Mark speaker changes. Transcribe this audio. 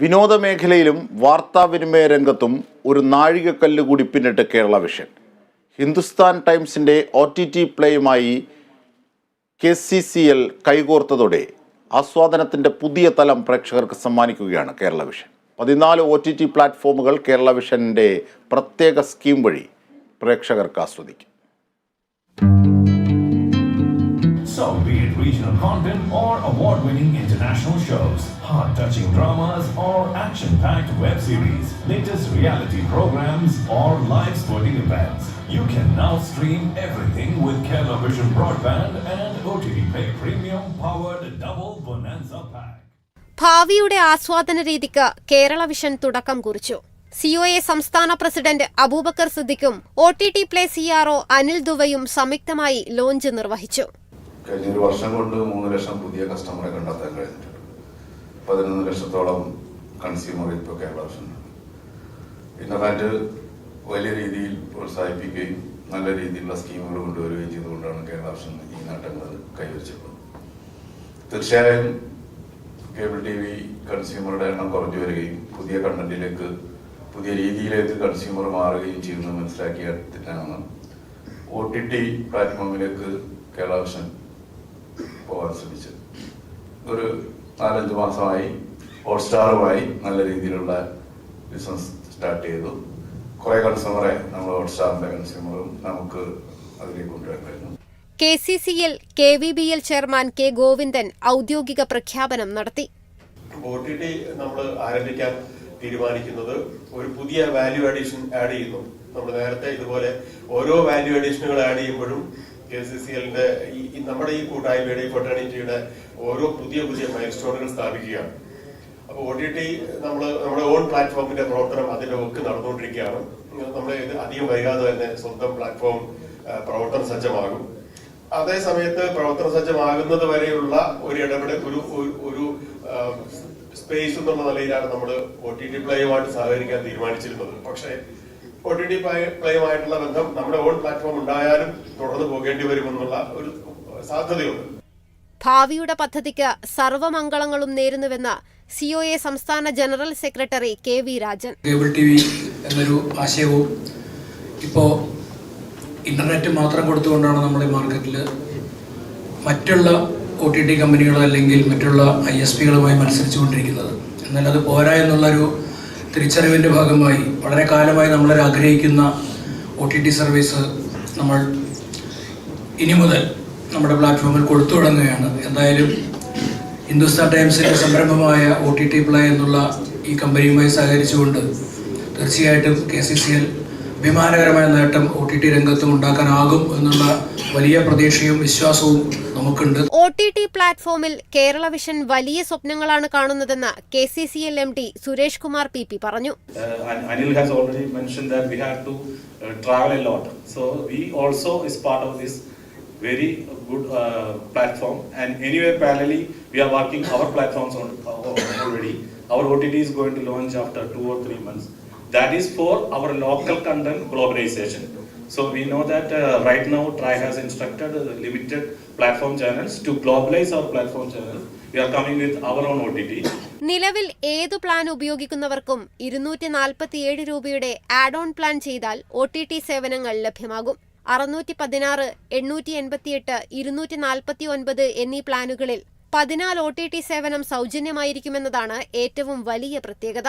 Speaker 1: വിനോദ മേഖലയിലും വാർത്താവിനിമയ രംഗത്തും ഒരു നാഴികക്കല്ല് കൂടി പിന്നിട്ട് കേരള വിഷൻ. ഹിന്ദുസ്ഥാൻ ടൈംസിന്റെ ഒ ടി ടി പ്ലേയുമായി കെ സി സി എൽ കൈകോർത്തതോടെ ആസ്വാദനത്തിന്റെ പുതിയ തലം പ്രേക്ഷകർക്ക് സമ്മാനിക്കുകയാണ് കേരള വിഷൻ. പതിനാല് ഒ ടി ടി പ്ലാറ്റ്ഫോമുകൾ കേരള വിഷന്റെ പ്രത്യേക സ്കീം വഴി പ്രേക്ഷകർക്ക് ആസ്വദിക്കും.
Speaker 2: So, be it regional content or award winning international shows, heart touching dramas or action packed web series, latest reality programs or live sporting events, you can now stream everything with Vision Broadband and OTT Pay Premium powered double bonanza pack.
Speaker 3: ഭാവിയുടെ ആസ്വാദന രീതിക്ക് Kerala vision തുടക്കം കുറിച്ചു C O A സംസ്ഥാന president Abubakar സിദ്ദിഖും O T T Play CRO Anil ദുവയും സംയുക്തമായി launch നിർവഹിച്ചു
Speaker 4: കഴിഞ്ഞ ഒരു വർഷം കൊണ്ട് മൂന്ന് ലക്ഷം പുതിയ കസ്റ്റമറെ കണ്ടെത്താൻ കഴിഞ്ഞിട്ടുണ്ട്. പതിനൊന്ന് ലക്ഷത്തോളം കൺസ്യൂമർ ഇപ്പോൾ കേരള ഇന്റർനെറ്റ് വലിയ രീതിയിൽ പ്രോത്സാഹിപ്പിക്കുകയും നല്ല രീതിയിലുള്ള സ്കീമുകൾ കൊണ്ടുവരികയും ചെയ്തുകൊണ്ടാണ് കേരള ഈ നേട്ടങ്ങൾ കൈവരിച്ചിട്ടുള്ളത് തീർച്ചയായും കേബിൾ ടി വി കൺസ്യൂമറുടെ എണ്ണം കുറഞ്ഞു വരികയും പുതിയ കണ്ടന്റിലേക്ക് പുതിയ രീതിയിലേക്ക് കൺസ്യൂമർ മാറുകയും ചെയ്യുന്നത് മനസ്സിലാക്കിയാണ് ഒ ടി ടി പ്ലാറ്റ്ഫോമിലേക്ക് കേരള പോകാൻ ശ്രമിച്ചത് ഒരു നാലഞ്ച് മാസമായി ഹോട്ട്സ്റ്റാറുമായി നല്ല രീതിയിലുള്ള ബിസിനസ് സ്റ്റാർട്ട് ചെയ്തു. കുറെ കൺസ്യൂമറെ നമ്മൾ ഹോട്ട്സ്റ്റാറിന്റെ കൺസ്യൂമറും നമുക്ക് അതിലേക്ക് കൊണ്ടുവരാൻ കഴിഞ്ഞു.
Speaker 3: K C C L K V B L chairman K Govindan ഔദ്യോഗിക പ്രഖ്യാപനം നടത്തി.
Speaker 5: ഒ ടി ടി നമ്മൾ ആരംഭിക്കാൻ തീരുമാനിക്കുന്നത് ഒരു പുതിയ വാല്യൂ അഡീഷൻ ആഡ് ചെയ്യുന്നു. നമ്മൾ നേരത്തെ ഇതുപോലെ ഓരോ വാല്യൂ അഡീഷനുകൾ ആഡ് ചെയ്യുമ്പോഴും കെ സി സി എല്ലിന്റെ ഈ നമ്മുടെ ഈ കൂട്ടായ്മയുടെ ഈ ഫെട്ടേണിറ്റിയുടെ ഓരോ പുതിയ പുതിയ മൈൽ സ്റ്റോണുകൾ സ്ഥാപിക്കുകയാണ്. അപ്പോൾ ഒ ടി ടി നമ്മൾ നമ്മുടെ ഓൺ പ്ലാറ്റ്ഫോമിന്റെ പ്രവർത്തനം അതിന്റെ ഒക്കെ നടന്നുകൊണ്ടിരിക്കുകയാണ്. നമ്മൾ ഇത് അധികം വൈകാതെ തന്നെ സ്വന്തം പ്ലാറ്റ്ഫോം പ്രവർത്തന സജ്ജമാകും. അതേ സമയത്ത് പ്രവർത്തന സജ്ജമാകുന്നത് വരെയുള്ള ഒരു ഇടപെടൽ ഒരു- ഒരു സ്പേസ് എന്നുള്ള നിലയിലാണ് നമ്മൾ ഒ ടി ടി പ്ലേയുമായിട്ട് സഹകരിക്കാൻ തീരുമാനിച്ചിരുന്നത്. പക്ഷേ ഒ ടി ടി പ്ലേയുമായിട്ടുള്ള ബന്ധം നമ്മുടെ ഓൺ പ്ലാറ്റ്ഫോം ഉണ്ടായാലും തുടർന്ന് പോകേണ്ടി വരുമെന്നുള്ള ഒരു സാധ്യതയുണ്ട്.
Speaker 3: ഭാവിയുടെ പദ്ധതിക്ക് സർവമംഗളങ്ങളും നേരുന്നുവെന്ന് സിഒഎ സംസ്ഥാന general secretary K V Rajan.
Speaker 6: Cable T V എന്നൊരു ആശയവും ഇപ്പോൾ ഇന്റർനെറ്റ് മാത്രം കൊടുത്തുകൊണ്ടാണ് നമ്മൾ ഈ മാർക്കറ്റിൽ മറ്റുള്ള ഒ ടി ടി കമ്പനികളോ അല്ലെങ്കിൽ മറ്റുള്ള ഐ എസ് പികളുമായി മത്സരിച്ചുകൊണ്ടിരിക്കുന്നത്. എന്നാൽ അത് പോരാ എന്നുള്ളൊരു തിരിച്ചറിവിന്റെ ഭാഗമായി വളരെ കാലമായി നമ്മളൊരു ആഗ്രഹിക്കുന്ന ഒ ടി ടി സർവീസ് നമ്മൾ ഇനി മുതൽ നമ്മുടെ പ്ലാറ്റ്ഫോമിൽ കൊടുത്തു തുടങ്ങുകയാണ്. എന്തായാലും ഹിന്ദുസ്ഥാൻ ടൈംസിന്റെ സംരംഭമായ ഒ ടി ടി പ്ലേ എന്നുള്ള ഈ കമ്പനിയുമായി സഹകരിച്ചുകൊണ്ട് തീർച്ചയായിട്ടും കെ സി സി എൽ അഭിമാനകരമായ നേട്ടം ഒ ടി ടി രംഗത്തും ഉണ്ടാക്കാനാകും എന്നുള്ള വലിയ പ്രതീക്ഷയും വിശ്വാസവും നമുക്കുണ്ട്
Speaker 3: ഒ ടി ടി പ്ലാറ്റ്ഫോമിൽ കേരള വിഷൻ വലിയ സ്വപ്നങ്ങളാണ് കാണുന്നതെന്ന് K C C L M D Suresh Kumar P P പറഞ്ഞു
Speaker 7: Anil has already has that we have to have to uh, travel a lot. So we also is part of this very good uh, platform. And anyway, parallelly, we are working our platforms on uh, already. Our OTT is going to launch after That is for our local content globalization. So we know that uh, right now Try has instructed uh, limited platform channels to globalize our platform channels. We are coming with our own OTT.
Speaker 3: നിലവിൽ ഏതു plan ഉപയോഗിക്കുന്നവർക്കും ഇരുന്നൂറ്റി നാൽപ്പത്തിയേഴ് രൂപയുടെ add on plan ചെയ്താൽ O T T സേവനങ്ങൾ ലഭ്യമാകും അറുന്നൂറ്റി പതിനാറ് എണ്ണൂറ്റി എൺപത്തിയെട്ട് ഇരുന്നൂറ്റി നാൽപ്പത്തി ഒൻപത് എന്നീ പ്ലാനുകളിൽ പതിനാല് ഒ ടി ടി സേവനം സൗജന്യമായിരിക്കുമെന്നതാണ് ഏറ്റവും വലിയ പ്രത്യേകത